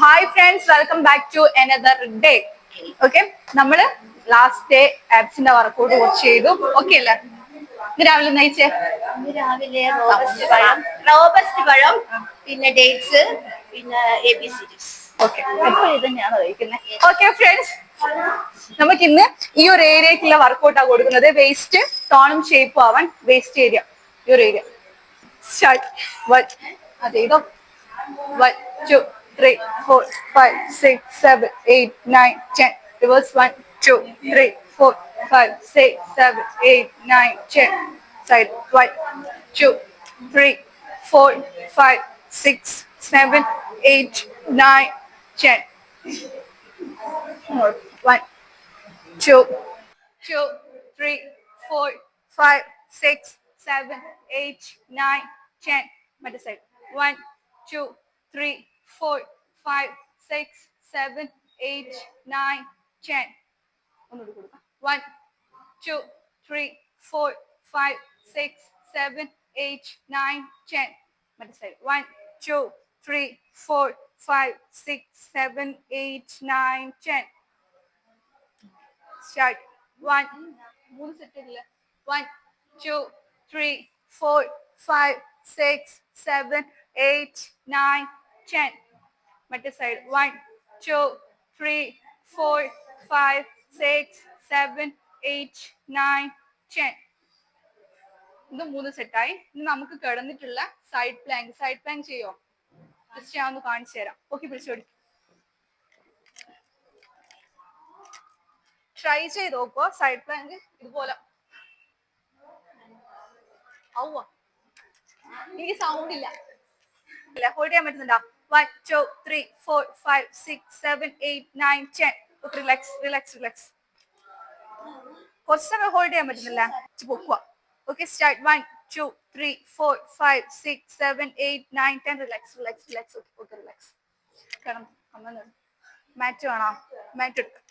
Hi friends welcome back to another day okay നമ്മൾ last day ആപ്സിന്റെ workout കുറച്ച് ചെയ്തു. ഓക്കെ അല്ലേ? ഇന്ന് രാവിലെ നയിച്ചേ രാവിലെ റോബസ്റ്റ് പഴം. റോബസ്റ്റ് പഴം പിന്നെ ഡേറ്റ്സ് പിന്നെ എ ബി സീരീസ് ഓക്കെ ഇത് തന്നെയാണ് കഴിക്കുന്നത് ഓക്കെ ഫ്രണ്ട്സ് നമുക്ക് ഇന്ന് ഈ ഒരു ഏരിയക്കുള്ള വർക്കൗട്ടാണ് കൊടുക്കുന്നത് വേസ്റ്റ് ടോണും ഷേപ്പും ആവാൻ വേസ്റ്റ് ഏരിയ ഈ ഒരു ഏരിയ സ്റ്റാർട്ട് വൺ അതെ ഇതോ. One two 3, 4, 5, 6, 7, 8, 9, 10. Reverse 1, 2, 3, 4, 5, 6, 7, 8, 9, 10. Side 1, 2, 3, 4, 5, 6, 7, 8, 9, 10. More. 1, 2, 3, 4, 5, 6, 7, 8, 9, 10 four, five, six, seven, eight, nine, ten. One, two, three, four, five, six, seven, eight, nine, ten. But side. One, two, three, four, five, six, seven, eight, nine, ten. Start. One, one, two, three, four, five, six, seven, eight, nine, 10 മറ്റേ side 1 2 3 4 5 6 7 8 9 10 ഇത് മൂന്ന് സെറ്റായി ഇനി നമുക്ക് കിടന്നിട്ടുള്ള side plank side plank ചെയ്യോ? Just ഞാൻ ഒന്ന് കാണിച്ചു തരാം. ഓക്കെ പിടിച്ചോടി ട്രൈ ചെയ്ത് നോക്കോ സൈഡ് പ്ലാങ്ക് ഇതുപോലെ. ഔവ എനിക്ക് സൗണ്ട് ഇല്ല. ഇല്ല ഹോൾഡ് ചെയ്യാൻ പറ്റുന്നുണ്ടോ? One two three four five six seven eight nine ten relax relax relax കുറച്ച് സമയം ഹോൾഡ് ചെയ്യാൻ പറ്റുന്നില്ല. പൊക്കുക okay start one two three four five six seven eight nine ten relax relax relax okay relax കാരണം അമ്മ മാറ്റ് വേണോ? മാറ്റ് എടുക്കാം.